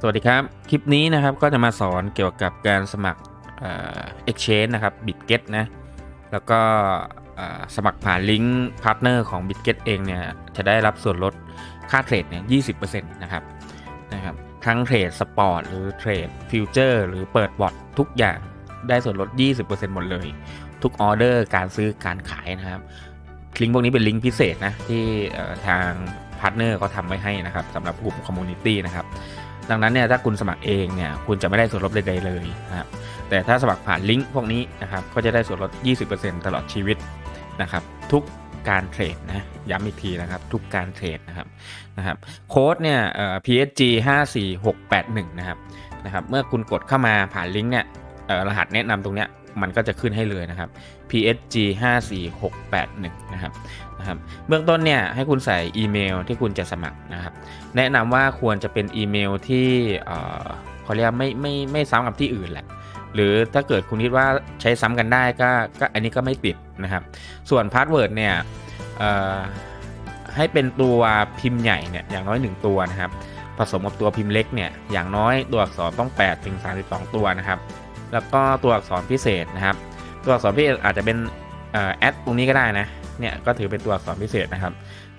สวัสดีครับ คลิปนี้นะครับก็จะมาสอนเกี่ยวกับการสมัครเอ่อ exchange นะครับ bitget นะ แล้วก็สมัครผ่านลิงก์พาร์ทเนอร์ของ bitget เองเนี่ยจะได้รับส่วนลดค่าเทรดเนี่ย20%นะครับนะครับ ทั้งเทรดสปอร์ตหรือเทรดฟิวเจอร์หรือเปิดบอททุกอย่างได้ส่วนลด 20%หมดเลย ทุกออเดอร์การซื้อการขายนะครับ ลิงก์พวกนี้เป็นลิงก์พิเศษนะที่ทางพาร์ทเนอร์เขาทำไว้ให้นะครับสำหรับกลุ่มคอมมูนิตี้นะครับ ดังนั้นเนี่ยถ้าคุณสมัครเองเนี่ยคุณจะไม่ได้ส่วนลดใดๆเลยนะครับแต่ถ้าสมัครผ่านลิงก์พวกนี้นะครับก็จะได้ส่วนลด 20%ตลอดชีวิตนะครับทุกการเทรดนะย้ำอีกทีนะครับทุกการเทรดนะครับนะครับโค้ดเนี่ยเอ่อ PSG 54681นะครับนะครับเมื่อคุณกดเข้ามาผ่านลิงก์เนี่ยเอ่อรหัสแนะนำตรงเนี้ยมันก็จะขึ้นให้เลยนะครับ PSG 54681นะครับ นะครับเบื้องต้นเนี่ยให้คุณใส่อีเมลที่คุณจะสมัครนะครับ แนะนำว่าควรจะเป็นอีเมลที่เขาเรียกไม่ไม่ไม่ซ้ำกับที่อื่นแหละ หรือถ้าเกิดคุณคิดว่าใช้ซ้ำกันได้ก็ก็อันนี้ก็ไม่ติดนะครับ ส่วนพาสเวิร์ดเนี่ยให้เป็นตัวพิมพ์ใหญ่เนี่ยอย่างน้อย 1 ตัวนะครับ ผสมกับตัวพิมพ์เล็กเนี่ยอย่างน้อยตัวอักษรต้อง8ถึง32 ตัวนะครับ แล้วก็ตัวอักษรพิเศษนะครับ ตัวอักษรพิเศษอาจจะเป็นแอดตรงนี้ก็ได้นะ เนี่ยก็ถือเป็นตัวอักษรพิเศษนะครับ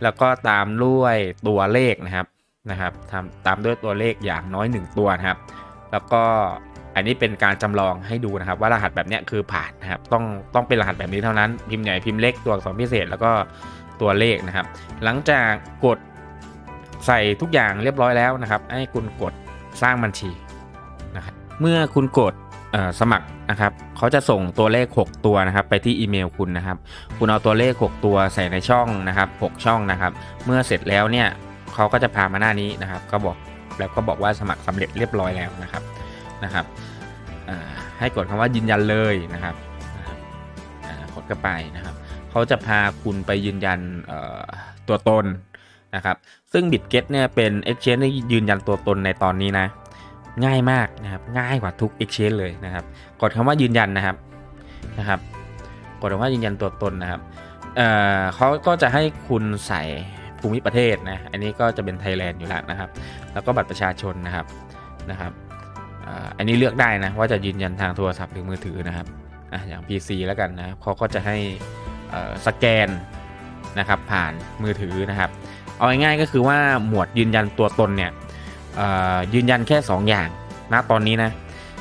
แล้วก็ตามด้วยตัวเลขนะครับนะครับทำตามด้วยตัวเลขอย่างน้อย 1 ตัวนะครับ แล้วก็อันนี้เป็นการจำลองให้ดูนะครับ ว่ารหัสแบบเนี้ยคือผ่านนะครับ ต้องต้องเป็นรหัสแบบนี้เท่านั้น พิมพ์ใหญ่พิมพ์เล็กตัวอักษรพิเศษแล้วก็ตัวเลขนะครับ หลังจากกดใส่ทุกอย่างเรียบร้อยแล้วนะครับ ให้คุณกดสร้างบัญชีนะครับ เมื่อคุณกด สมัครนะครับเขาจะส่งตัวเลข 6 ตัวนะครับ ไปที่อีเมลคุณนะครับ คุณเอาตัวเลข 6 ตัวใส่ในช่องนะครับ 6 ช่องนะครับ เมื่อเสร็จแล้วเนี่ยเขาก็จะพามาหน้านี้นะครับ ก็บอกแล้วก็บอกว่าสมัครสำเร็จเรียบร้อยแล้วนะครับนะครับให้กดคำว่ายืนยันเลยนะครับกดเข้าไปนะครับเขาจะพาคุณไปยืนยันตัวตนนะครับ ซึ่ง BitGet เนี่ยเป็น Exchange ที่ยืนยันตัวตนในตอนนี้นะ ง่ายมากนะครับง่ายกว่าทุก Exchange เลยนะครับ กดคำว่ายืนยันนะครับนะครับ กดคำว่ายืนยันตัวตนนะครับเอ่อเขาก็จะให้คุณใส่ภูมิประเทศนะอันนี้ก็จะเป็นไทยแลนด์อยู่แล้วนะครับ แล้วก็บัตรประชาชนนะครับนะครับอันนี้เลือกได้นะว่าจะยืนยันทางโทรศัพท์หรือมือถือนะครับออย่าง PC แล้วกันนะครับเขาก็จะให้สแกนนะครับผ่านมือถือนะครับ เอาง่ายๆก็คือว่าหมวดยืนยันตัวตนเนี่ย ยืนยันแค่ 2 อย่างนะตอนนี้นะ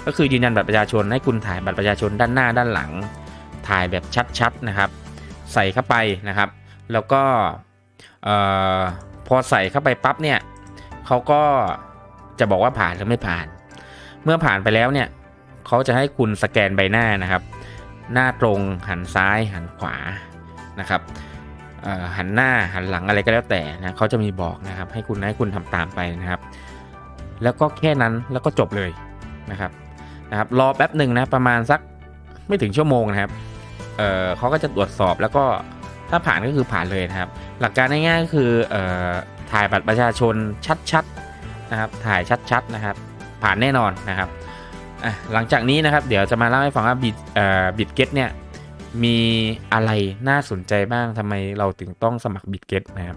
ก็คือยืนยันบัตรประชาชนให้คุณถ่ายบัตรประชาชนด้านหน้าด้านหลัง ถ่ายแบบชัดๆนะครับ ใส่เข้าไปนะครับ แล้วก็พอใส่เข้าไปปั๊บเนี่ยเขาก็จะบอกว่าผ่านหรือไม่ผ่าน เมื่อผ่านไปแล้วเนี่ยเขาจะให้คุณสแกนใบหน้านะครับ หน้าตรงหันซ้ายหันขวานะครับหันหน้าหันหลังอะไรก็แล้วแต่นะเขาจะมีบอกนะครับ ให้คุณให้คุณทำตามไปนะครับ แล้วก็แค่นั้นแล้วก็จบเลยนะครับนะครับรอแป๊บหนึ่งนะประมาณสักไม่ถึงชั่วโมงนะครับเเขาก็จะตรวจสอบแล้วก็ถ้าผ่านก็คือผ่านเลยนะครับ หลักการง่ายๆก็คือออถ่ายบัตรประชาชนชัดๆนะครับ ถ่ายชัดๆนะครับ ผ่านแน่นอนนะครับหลังจากนี้นะครับ เดี๋ยวจะมาเล่าให้ฟังว่าบิตเอ่อบิตเก็ตเนี่ยมีอะไรน่าสนใจบ้างทำไมเราถึงต้องสมัครบิตเก็ตนะครับ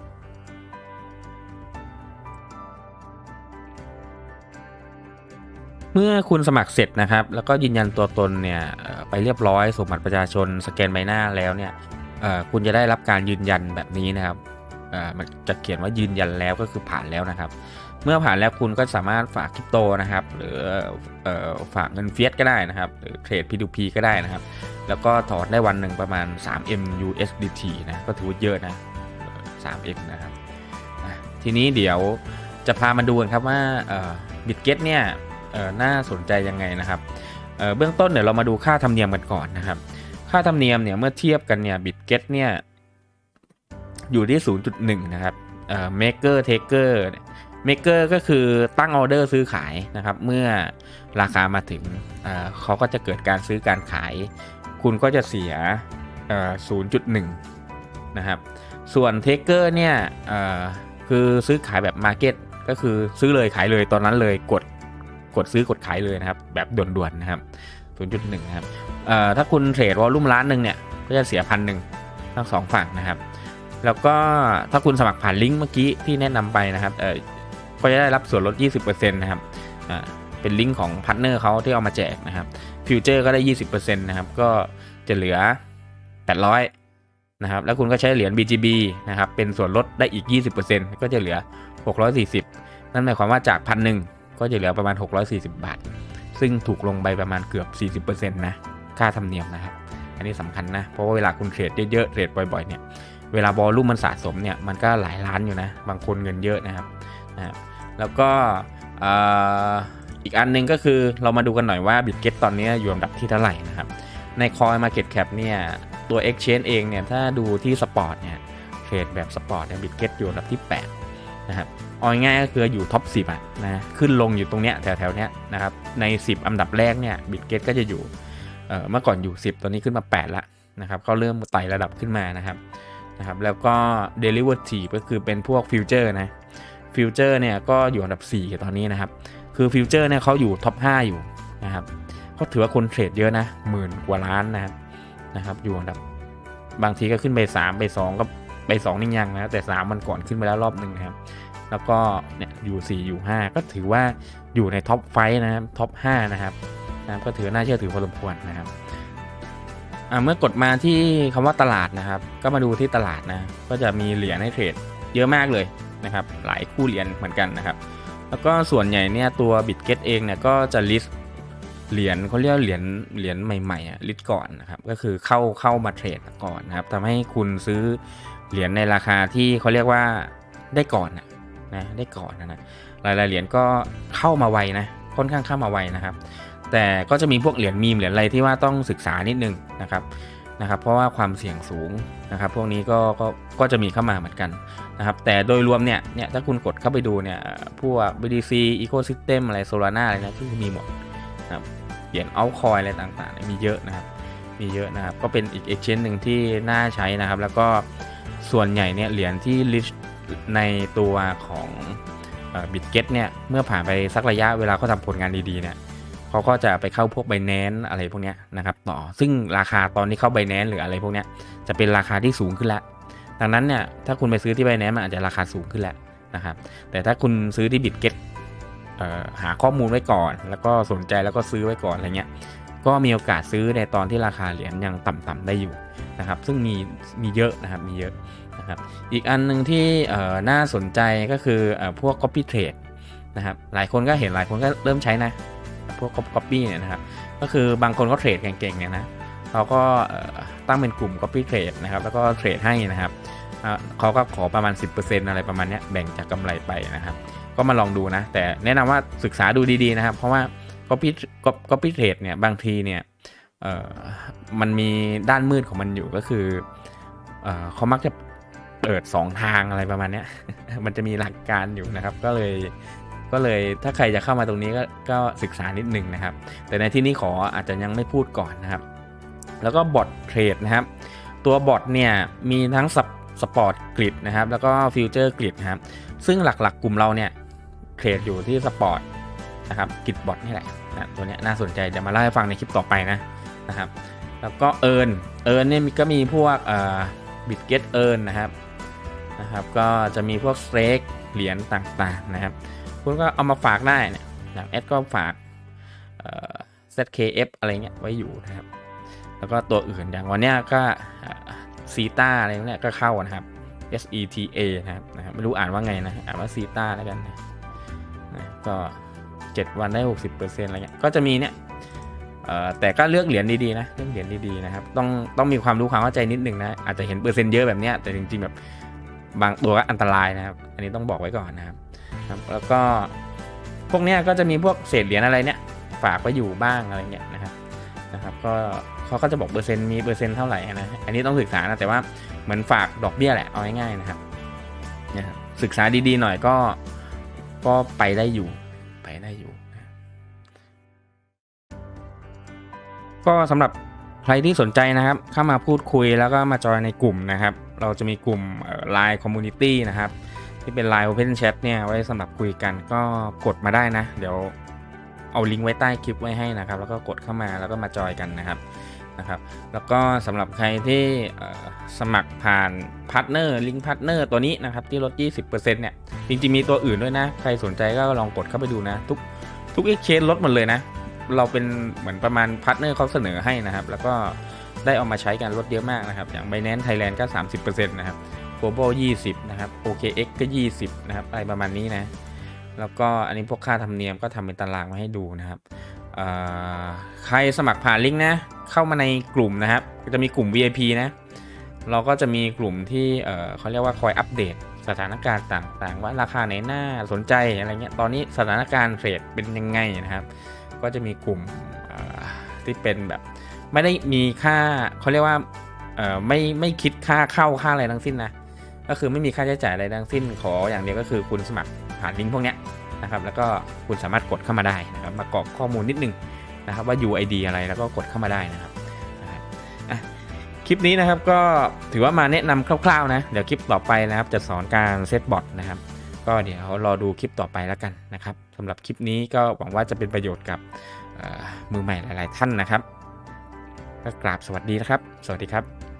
เมื่อคุณสมัครเสร็จนะครับ แล้วก็ยืนยันตัวตนเนี่ยไปเรียบร้อยส่งบัตรประชาชนสแกนใบหน้าแล้วเนี่ยคุณจะได้รับการยืนยันแบบนี้นะครับมันจะเขียนว่ายืนยันแล้วก็คือผ่านแล้วนะครับ เมื่อผ่านแล้วคุณก็สามารถฝากคริปโตนะครับ หรือฝากเงินเฟียสก็ได้นะครับหรือเทรด P2P ก็ได้นะครับ แล้วก็ถอนได้วันหนึ่งประมาณ 3M USDT นะก็ถือว่าเยอะนะเอ่อ 3M นะครับทีนี้เดี๋ยวจะพามาดูกันครับว่าบิตเก็ตเนี่ย น่าสนใจยังไงนะครับเเบื้องต้นเดี๋ยวเรามาดูค่าธรรมเนียมกันก่อนนะครับ ค่าธรรมเนียมเนี่ยเมื่อเทียบกันเนี่ยบิตเก็ตเนี่ยอยู่ที่ 0.1 นะครับเอ่อ maker taker maker ก็คือตั้งออเดอร์ซื้อขายนะครับ เมื่อราคามาถึงเเขาก็จะเกิดการซื้อการขาย คุณก็จะเสีย 0.1 นะครับ ส่วน taker เนี่ยคือซื้อขายแบบ market ก็คือซื้อเลยขายเลยตอนนั้นเลยกด กดซื้อกดขายเลยนะครับ แบบด่วนๆนะครับ 0.1 นะครับถ้าคุณเทรดวอลลุ่มล้านหนึ่งเนี่ย ก็จะเสียพันหนึ่งทั้งสองฝั่งนะครับ แล้วก็ถ้าคุณสมัครผ่านลิงก์เมื่อกี้ที่แนะนำไปนะครับก็จะได้รับส่วนลด 20%นะครับเป็นลิงก์ของพาร์ทเนอร์เขาที่เอามาแจกนะครับ ฟิวเจอร์ก็ได้ 20%นะครับ ก็จะเหลือ 800นะครับ แล้วคุณก็ใช้เหรียญ BGB นะครับ เป็นส่วนลดได้อีก 20%ก็จะเหลือ 640 นั่นหมายความว่าจากพันหนึ่ง ก็จะเหลือประมาณ 640 บาท ซึ่งถูกลงไปประมาณเกือบ 40%นะค่าธรรมเนียมนะครับ อันนี้สำคัญนะ เพราะว่าเวลาคุณเทรดเยอะๆเทรดบ่อยๆเนี่ยเวลาบอลลุ่มมันสะสมเนี่ยมันก็หลายล้านอยู่นะ บางคนเงินเยอะนะครับนะครับแล้วก็ออีกอันหนึงก็คือเรามาดูกันหน่อยว่าบิตเก็ตตอนนี้อยู่อันดับที่เท่าไหร่นะครับ ใน Coin Market Cap เนี่ยตัว Exchange เองเนี่ยถ้าดูที่สปอร์ตเนี่ยเทรดแบบสปอร์ตเนี่ยบิตเก็ตอยู่อันดับที่ 8 นะครับเอาง่ายก็คืออยู่ท็อป10อะนะขึ้นลงอยู่ตรงเนี้ยแถวๆเนี้ยนะครับใน 10 อันดับแรกเนี่ยบิตเกตก็จะอยู่เมื่อก่อนอยู่ 10 ตอนนี้ขึ้นมา8แล้วนะครับเขาเริ่มไต่ระดับขึ้นมานะครับนะครับแล้วก็ derivative ก็คือเป็นพวกฟิวเจอร์นะฟิวเจอร์เนี่ยก็อยู่อันดับ4ตอนนี้นะครับคือฟิวเจอร์เนี่ยเขาอยู่ท็อป5อยู่นะครับก็ถือว่าคนเทรดเยอะนะหมื่นกว่าล้านนะครับนะครับอยู่อันดับบางทีก็ขึ้นไป 3 ไป 2 ก็ไป 2 นี่ยังนะแต่ 3 มันก่อนขึ้นไปแล้วรอบหนึ่งนะครับ แล้วก็เนี่ยอยู่4อยู่ 5 ก็ถือว่าอยู่ในท็อปไฟนะครับท็อป5นะครับนะครับก็ถือน่าเชื่อถือพอสมควรนะครับอ่าเมื่อกดมาที่คำว่าตลาดนะครับ ก็มาดูที่ตลาดนะก็จะมีเหรียญให้เทรดเยอะมากเลยนะครับ หลายคู่เหรียญเหมือนกันนะครับ แล้วก็ส่วนใหญ่เนี่ยตัว BitGet เองเนี่ยก็จะ list เหรียญเขาเรียกเหรียญเหรียญใหม่ๆอะ list ก่อนนะครับ ก็คือเข้าเข้ามาเทรดก่อนนะครับทำให้คุณซื้อเหรียญในราคาที่เขาเรียกว่าได้ก่อนนะ นะได้ก่อนนะนะหลายๆเหรียญก็เข้ามาไวนะค่อนข้างเข้ามาไวนะครับ แต่ก็จะมีพวกเหรียญมีมเหรียญอะไรที่ว่าต้องศึกษานิดนึงนะครับนะครับ เพราะว่าความเสี่ยงสูงนะครับ พวกนี้ก็ก็ก็จะมีเข้ามาเหมือนกันนะครับ แต่โดยรวมเนี่ยเนี่ยถ้าคุณกดเข้าไปดูเนี่ยพวก BTC Ecosystem อะไร Solana อะไรนะที่มีหมดนะครับเหรียญ altcoin อะไรต่างๆ มีเยอะนะครับ มีเยอะนะครับ ก็เป็นอีก exchange หนึ่งที่น่าใช้นะครับ แล้วก็ส่วนใหญ่เนี่ยเหรียญที่ list ในตัวของบิตเก็ตเนี่ยเมื่อผ่านไปสักระยะเวลาเขาทำผลงานดีๆเนี่ยเขาก็จะไปเข้าพวก b บ n a n c e อะไรพวกนี้นะครับต่อซึ่งราคาตอนที่เข้า b บ n a n c e หรืออะไรพวกนี้จะเป็นราคาที่สูงขึ้นแล้วดังนั้นเนี่ยถ้าคุณไปซื้อที่ b บ n a n c e มันอาจจะราคาสูงขึ้นแล้วนะครับแต่ถ้าคุณซื้อที่ BitGet เอ่อหาข้อมูลไว้ก่อน แล้วก็สนใจแล้วก็ซื้อไว้ก่อนอะไรเงี้ยก็มีโอกาสซื้อในตอนที่ราคาเหรียญยังต่ำๆได้อยู่นะครับซึ่งมีมีเยอะนะครับมีเยอะ นะครับอีกอันหนึ่งที่น่าสนใจก็คืออพวก copy trade นะครับหลายคนก็เห็นหลายคนก็เริ่มใช้นะ พวก copy เนี่ยนะครับก็คือบางคนก็เทรดเก่งๆเนี่ยนะเขาก็ตั้งเป็นกลุ่ม copy trade นะครับแล้วก็เทรดให้นะครับเขาก็ขอประมาณ 10%อะไรประมาณเนี้ยแบ่งจากกำไรไปนะครับ ก็มาลองดูนะ แต่แนะนำว่าศึกษาดูดีๆนะครับ เพราะว่า copy copy trade เนี่ยบางทีเนี่ยมันมีด้านมืดของมันอยู่ก็คือเขามักจะ เปิด 2 ทางอะไรประมาณเนี้ย มันจะมีหลักการอยู่นะครับ ก็เลยก็เลยถ้าใครจะเข้ามาตรงนี้ก็ก็ศึกษานิดนึงนะครับ แต่ในที่นี้ขออาจจะยังไม่พูดก่อนนะครับ แล้วก็บอทเทรดนะครับ ตัวบอทเนี่ยมีทั้งสปอร์ตกริดนะครับ แล้วก็ฟิวเจอร์กริดนะครับ ซึ่งหลักๆ กลุ่มเราเนี่ยเทรดอยู่ที่สปอร์ตนะครับกริดบอทนี่แหละนะตัวนี้น่าสนใจเดี๋ยวมาเล่าให้ฟังในคลิปต่อไปนะนะครับ แล้วก็เอิร์นเอิร์นเนี่ยก็มีพวกบิตเก็ตเอิร์นนะครับ นะครับก็จะมีพวกสเต็กเหรียญต่างๆนะครับ คุณก็เอามาฝากได้นี่อย่างแอดก็ฝากเอ่อ ZKF อะไรเงี้ยไว้อยู่นะครับ แล้วก็ตัวอื่นอย่างวันเนี้ยก็ซีตาอะไรเนี้ยก็เข้านะครับ S E T A นะครับนะครับไม่รู้อ่านว่าไงนะอ่านว่าซีตาแล้วกันนะนะก็ 7 วันได้ 60%อะไรเงี้ยก็จะมีเนี่ยแต่ก็เลือกเหรียญดีๆนะเลือกเหรียญดีๆนะครับ ต้องต้องมีความรู้ความเข้าใจนิดนึงนะอาจจะเห็นเปอร์เซ็นต์เยอะแบบเนี้ยแต่จริงๆแบบ บางตัวก็อันตรายนะครับ อันนี้ต้องบอกไว้ก่อนนะครับครับ แล้วก็พวกเนี้ยก็จะมีพวกเศษเหรียญอะไรเนี่ยฝากไว้อยู่บ้างอะไรเงี้ยนะครับนะครับ ก็เขาก็จะบอกเปอร์เซ็นต์มีเปอร์เซ็นต์เท่าไหร่นะอันนี้ต้องศึกษานะแต่ว่าเหมือนฝากดอกเบี้ยแหละเอาง่ายๆนะครับนะครับศึกษาดีๆหน่อยก็ก็ไปได้อยู่ไปได้อยู่นะก็สำหรับใครที่สนใจนะครับ เข้ามาพูดคุยแล้วก็มาจอยในกลุ่มนะครับ เราจะมีกลุ่มไลน์คอมมูนิตี้นะครับ ที่เป็น Line Open Chat เนี่ยไว้สำหรับคุยกันก็กดมาได้นะ เดี๋ยวเอาลิงก์ไว้ใต้คลิปไว้ให้นะครับ แล้วก็กดเข้ามาแล้วก็มาจอยกันนะครับนะครับ แล้วก็สำหรับใครที่สมัครผ่านพาร์ทเนอร์ลิงก์พาร์ทเนอร์ตัวนี้นะครับ ที่ลด 20%เนี่ย จริงๆ มีตัวอื่นด้วยนะ ใครสนใจก็ลองกดเข้าไปดูนะ ทุกทุก exchange ลดหมดเลยนะ เราเป็นเหมือนประมาณพาร์ทเนอร์เขาเสนอให้นะครับ แล้วก็ ได้เอามาใช้กันลดเยอะมากนะครับ อย่าง Binance Thailand ก็ 30%นะครับ Global 20 นะครับ OKX ก็ 20 นะครับอะไรประมาณนี้นะ แล้วก็อันนี้พวกค่าธรรมเนียมก็ทำเป็นตารางมาให้ดูนะครับใครสมัครผ่านลิงก์นะ เข้ามาในกลุ่มนะครับก็จะมีกลุ่ม VIP นะ เราก็จะมีกลุ่มที่เขาเรียกว่าคอยอัปเดตสถานการณ์ต่างๆ ว่าราคาไหนน่าสนใจอะไรเงี้ย ตอนนี้สถานการณ์เทรดเป็นยังไงนะครับ ก็จะมีกลุ่มที่เป็นแบบ ไม่ได้มีค่าเขาเรียกว่าเอ่อไม่ไม่คิดค่าเข้าค่าอะไรทั้งสิ้นนะก็คือไม่มีค่าใช้จ่ายอะไรทั้งสิ้น ขออย่างเดียวก็คือคุณสมัครผ่านลิงก์พวกเนี้ยนะครับแล้วก็คุณสามารถกดเข้ามาได้นะครับมากรอกข้อมูลนิดนึงนะครับว่า UID อะไรแล้วก็กดเข้ามาได้นะครับคลิปนี้นะครับก็ถือว่ามาแนะนำคร่าวๆนะเดี๋ยวคลิปต่อไปนะครับจะสอนการเซตบอทนะครับก็เดี๋ยวรอดูคลิปต่อไปแล้วกันนะครับสำหรับคลิปนี้ก็หวังว่าจะเป็นประโยชน์กับมือใหม่หลาย ๆ ท่านนะครับ ก็กราบสวัสดีนะครับ สวัสดีครับ